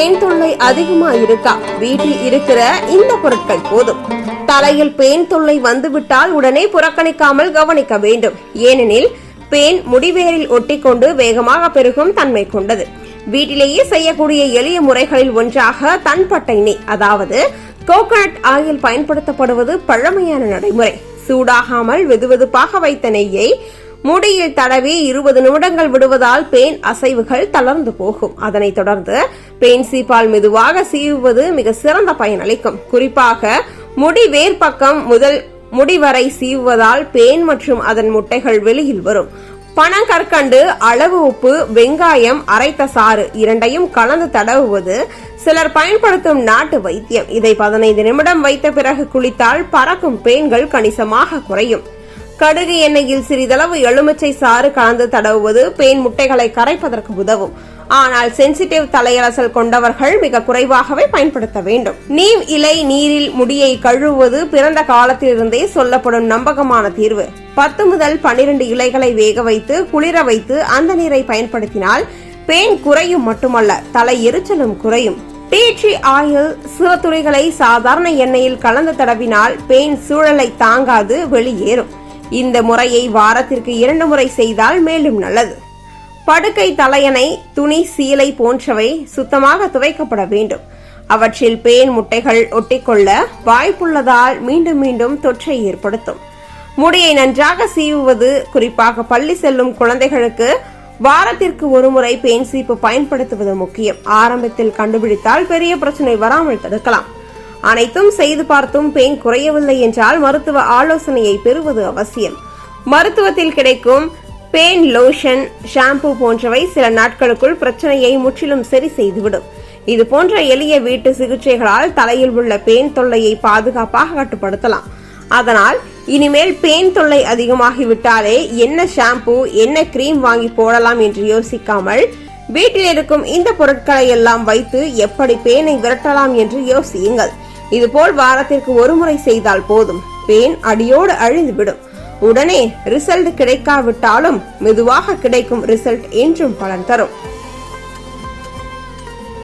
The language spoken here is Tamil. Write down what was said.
பேன் தொல்லை அதிகமா இருக்கா வீட்டில் இருக்கிற இந்த பொருட்கள் போதும். தலையில் பேன் தொல்லை வந்துவிட்டால் உடனே புறக்கணிக்காமல் கவனிக்க வேண்டும். ஏனெனில் பேன் முடிவேரில் ஒட்டிக்கொண்டு வேகமாக பெருகும் தன்மை கொண்டது. வீட்டிலேயே செய்யக்கூடிய எளிய முறைகளில் ஒன்றாக தன்பட்டை நெய் அதாவது கோகனட் ஆயில் பயன்படுத்தப்படுவது பழமையான நடைமுறை. சூடாகாமல் வெதுவெதுப்பாக வைத்த நெய்யை முடியில் தடவி இருபது நிமிடங்கள் விடுவதால் பேன் அசைவுகள் தளர்ந்து போகும். அதனைத் தொடர்ந்து பேன் சீப்பால் மெதுவாக சீவுவது மிக சிறந்த பயனளிக்கும் குறிப்பாக முடி வேர்பக்கம் முதல் முடிவரை சீவுவதால் பேன் மற்றும் அதன் முட்டைகள் வெளியில் வரும். பனங்கற்கண்டு அளவு உப்பு வெங்காயம் அரைத்த சாறு இரண்டையும் கலந்து தடவுவது சிலர் பயன்படுத்தும் நாட்டு வைத்தியம். இதை பதினைந்து நிமிடம் வைத்த பிறகு குளித்தால் பறக்கும் பேன்கள் கணிசமாக குறையும். கடுகு எண்ணெயில் சிறிதளவு எலுமிச்சை சாறு கலந்து தடவுவது பேன் முட்டைகளை கரைப்பதற்கு உதவும். ஆனால் சென்சிட்டிவ் தலையலசல் கொண்டவர்கள் மிக குறைவாகவே பயன்படுத்த வேண்டும். நீம் இலை நீரில் முடியை கழுவுவது பிறந்த காலத்திலிருந்தே சொல்லப்படும் நம்பகமான தீர்வு. பத்து முதல் பனிரெண்டு இலைகளை வேக வைத்து குளிர வைத்து அந்த நீரை பயன்படுத்தினால் பேன் குறையும் மட்டுமல்ல தலை எரிச்சலும் குறையும். டீட்ரி ஆயில் ஆயில் துளிகளை சாதாரண எண்ணெயில் கலந்து தடவினால் பேன் சூழலை தாங்காது வெளியேறும். இந்த முறையை வாரத்திற்கு இரண்டு முறை செய்தால் மேலும் நல்லது. படுக்கை தலையணை துணி சீலை போன்றவை சுத்தமாக துவைக்கப்பட வேண்டும். அவற்றில் பேன் முட்டைகள் ஒட்டிக்கொள்ள வாய்ப்புள்ளதால் மீண்டும் மீண்டும் தொற்றை ஏற்படுத்தும். முடியை நன்றாக சீவுவது குறிப்பாக பள்ளி செல்லும் குழந்தைகளுக்கு வாரத்திற்கு ஒருமுறை பேன் சீப்பு பயன்படுத்துவது முக்கியம். ஆரம்பத்தில் கண்டுபிடித்தால் பெரிய பிரச்சனை வராமல் தடுக்கலாம். அனைத்தும் செய்து பார்த்தும் பெயின் குறையவில்லை என்றால் மருத்துவ ஆலோசனையை பெறுவது அவசியம். மருத்துவத்தில் கிடைக்கும் பேன் லோஷன் ஷாம்பு போன்றவை சில நாட்களுக்குள் பிரச்சனையை முற்றிலும் சரி செய்துவிடும். இது போன்ற எளிய வீட்டு சிகிச்சைகளால் தலையில் உள்ள பேன் தொல்லையை பாதுகாப்பாக கட்டுப்படுத்தலாம். அதனால் இனிமேல் பேன் தொல்லை அதிகமாகிவிட்டாலே என்ன ஷாம்பு என்ன கிரீம் வாங்கி போடலாம் என்று யோசிக்காமல் வீட்டில் இருக்கும் இந்த பொருட்களை எல்லாம் வைத்து எப்படி பேனை விரட்டலாம் என்று யோசியுங்கள். இதுபோல் வாரத்திற்கு ஒரு முறை செய்தால் போதும். பேன் அடியோடு அழிந்துவிடும். உடனே ரிசல்ட் கிடைக்காவிட்டாலும் மெதுவாக கிடைக்கும் ரிசல்ட் என்றும் பலன் தரும்.